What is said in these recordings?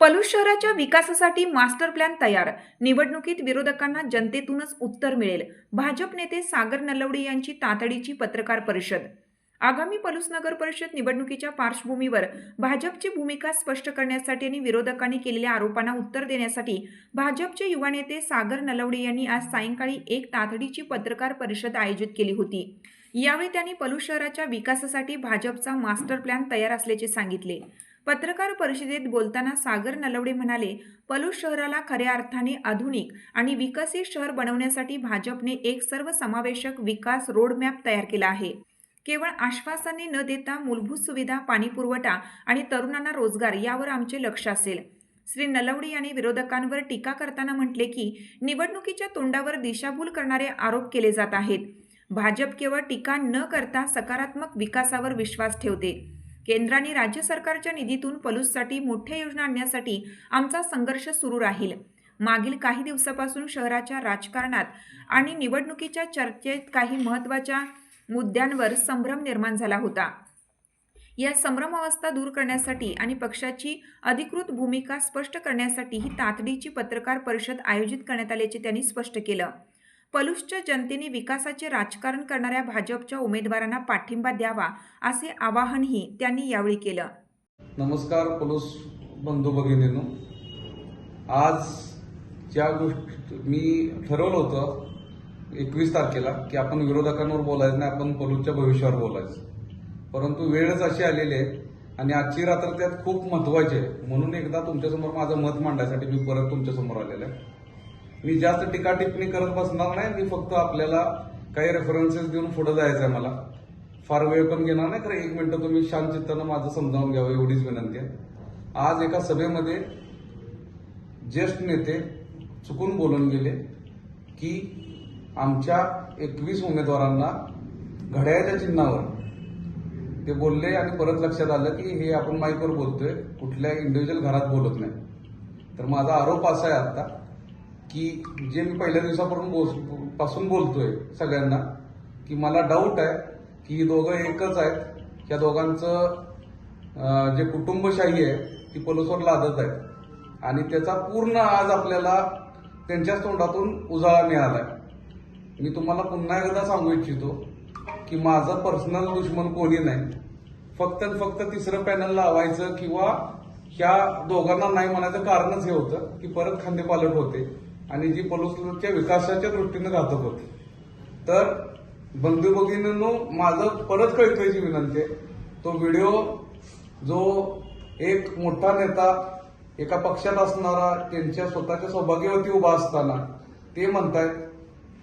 पलूस शहराच्या विकासासाठी master plan तयार. निवडणुकीत विरोधकांना जनतेतूनच उत्तर मिळेल. भाजप नेते सागर नलवडे यांची तातडीची पत्रकार परिषद. आगामी पलूस नगर परिषद निवडणुकीच्या पार्श्वभूमीवर भाजपची भूमिका स्पष्ट करण्यासाठी आणि विरोधकांनी केलेल्या आरोपांना उत्तर देण्यासाठी भाजपचे युवा नेते सागर नलवडे यांनी आज सायंकाळी एक तातडीची पत्रकार परिषद आयोजित केली होती. यावेळी त्यांनी पलूस शहराच्या विकासासाठी भाजपचा मास्टर प्लॅन तयार असल्याचे सांगितले. पत्रकार परिषदेत बोलताना सागर नलवडे म्हणाले पलूस शहराला खऱ्या अर्थाने आधुनिक आणि विकसित शहर बनवण्यासाठी भाजपने एक सर्वसमावेशक विकास रोडमॅप तयार केला आहे. केवळ आश्वासने न देता मूलभूत सुविधा पाणीपुरवठा आणि तरुणांना रोजगार यावर आमचे लक्ष असेल. श्री नलवडे यांनी विरोधकांवर टीका करताना म्हटले की निवडणुकीच्या तोंडावर दिशाभूल करणारे आरोप केले जात आहेत. भाजप केवळ टीका न करता सकारात्मक विकासावर विश्वास ठेवते. केंद्राने राज्य सरकारच्या निधीतून पलूससाठी मोठ्या योजना आणण्यासाठी आमचा संघर्ष सुरू राहील. मागील काही दिवसापासून शहराच्या राजकारणात आणि निवडणुकीच्या चर्चेत काही महत्त्वाच्या मुद्द्यांवर संभ्रम निर्माण झाला होता. या संभ्रम अवस्था दूर करण्यासाठी आणि पक्षाची अधिकृत भूमिका स्पष्ट करण्यासाठी ही तातडीची पत्रकार परिषद आयोजित करण्यात आल्याचे त्यांनी स्पष्ट केलं. पलूसच्या जनतेने विकासाचे राजकारण करणाऱ्या भाजपच्या उमेदवारांना पाठिंबा द्यावा असे आवाहनही त्यांनी यावेळी केलं. नमस्कार पलुस बंधू भगिनीनो. आज ज्या गोष्ट मी ठरवलं होतं एकवीस तारखेला की आपण विरोधकांवर बोलायचं नाही आपण पलूसच्या भविष्यावर बोलायचं. परंतु वेळच अशी आलेली आहे आणि आजची रात्र त्यात खूप महत्वाची आहे. म्हणून एकदा तुमच्यासमोर माझं मत मांडण्यासाठी मी परत तुमच्यासमोर आलेलं आहे. मी जास्त टीका टिप्पणी करत बसणार नाही. मी फक्त आपल्याला काही रेफरन्सेस देऊन पुढे जायचं आहे मला. फार वेळ पण घेणार नाही कारण एक मिनटं तुम्ही शांत चित्तानं माझं समजावून घ्यावं एवढीच विनंती आहे. आज एका सभेमध्ये ज्येष्ठ नेते चुकून बोलून गेले की आमच्या एकवीस उमेदवारांना घड्याळ्याच्या चिन्हावर ते बोलले आणि परत लक्षात आलं की हे आपण माईकवर बोलतोय. कुठल्या इंडिव्हिज्युअल घरात बोलत नाही. तर माझा आरोप असा आहे आता. की जे मी पहिल्या दिवसापासून बोलपासून बोलतोय सगळ्यांना की मला डाऊट आहे की ही दोघं एकच आहेत. या दोघांचं जे कुटुंबशाही आहे ती पोलिसवर लादत आहे. आणि त्याचा पूर्ण आज आपल्याला त्यांच्याच तोंडातून उजाळा मिळाला आहे मी तुम्हाला पुन्हा एकदा सांगू इच्छितो की माझं पर्सनल दुश्मन कोणी नाही. फक्त फक्त तिसरं पॅनल लावायचं किंवा ह्या दोघांना नाही म्हणायचं कारणच हे होतं की परत खांदेपालट होते. आणि जी पलूसच्या विकासाच्या दृष्टीने घातक होती. तर बंधू भगिनींनो माझं परत कळकळीची विनंती आहे तो व्हिडिओ जो एक मोठा नेता एका पक्षात असणारा त्यांच्या स्वतःच्या सौभाग्यावरती उभा असताना ते म्हणतायत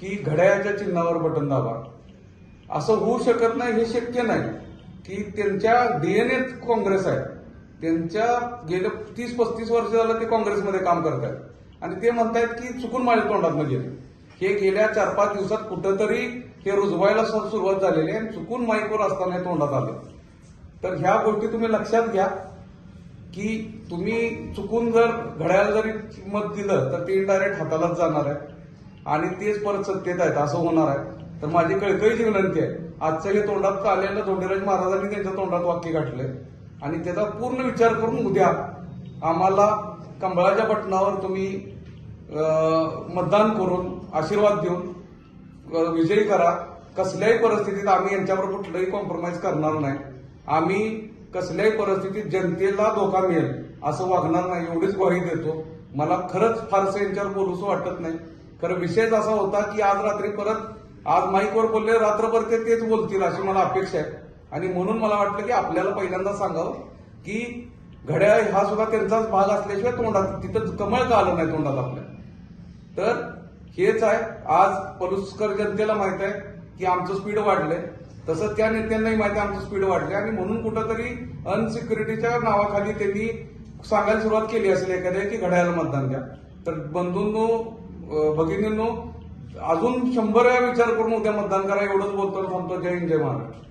की घड्याळ्याच्या चिन्हावर बटन दाबा. असं होऊ शकत नाही हे शक्य नाही की त्यांच्या डीएनए काँग्रेस आहे. त्यांच्या गेल्या तीस पस्तीस वर्ष झालं ते काँग्रेसमध्ये काम करत आहेत आणि ते म्हणतायत की चुकून माझ्या तोंडात म्हणजे. हे गेल्या चार पाच दिवसात कुठंतरी हे रुजवायला सुरुवात झालेली आहे आणि चुकून माईकवर असताना हे तोंडात आलं. तर ह्या गोष्टी तुम्ही लक्षात घ्या की तुम्ही चुकून जर घड्याळ जरी मत दिलं तर ते डायरेक्ट हातालाच जाणार आहे. आणि तेच परत सत्तेत आहेत असं होणार आहे. तर माझी कळकळीची विनंती आहे. आजचं हे तोंडात आलेलं धोंडेराज महाराजांनी त्यांच्या तोंडात वाक्य गाठलंय. आणि त्याचा पूर्ण विचार करून उद्या आम्हाला कंबळाच्या बटनावर तुम्ही मतदान करून आशीर्वाद देऊन विजयी करा. कसल्याही परिस्थितीत आम्ही यांच्यावर कुठलंही कॉम्प्रोमाइज करणार नाही. आम्ही कसल्याही परिस्थितीत जनतेला धोका मिळेल असं वागणार नाही एवढीच ग्वाही देतो. मला खरंच फारसं यांच्यावर बोलूसं वाटत नाही. खरं विषयच असा होता की आज रात्री परत आज माईकवर बोलले रात्रभर ते तेच बोलतील अशी मला अपेक्षा आहे. आणि म्हणून मला वाटलं की आपल्याला पहिल्यांदा सांगावं की घड्याळ हा सुद्धा त्यांचाच भाग असल्याशिवाय तोंडात तिथं कमळ का आलं नाही तोंडात आपल्या? तर हेच आहे आज परुस्कर जनतेला माहीत आहे की आमचं स्पीड वाढलंय. तसं त्या नेत्यांनाही माहिती आहे आमचं स्पीड वाढलंय. आणि म्हणून कुठंतरी अनसिक्युरिटीच्या नावाखाली त्यांनी सांगायला सुरुवात केली असेल एखाद्या की घड्याळाला मतदान द्या. तर बंधूंनो भगिनींनो अजून शंभर वेळा विचार करून उद्या मतदान करा एवढंच बोलतो थांबतो. जय हिंद जय महाराष्ट्र.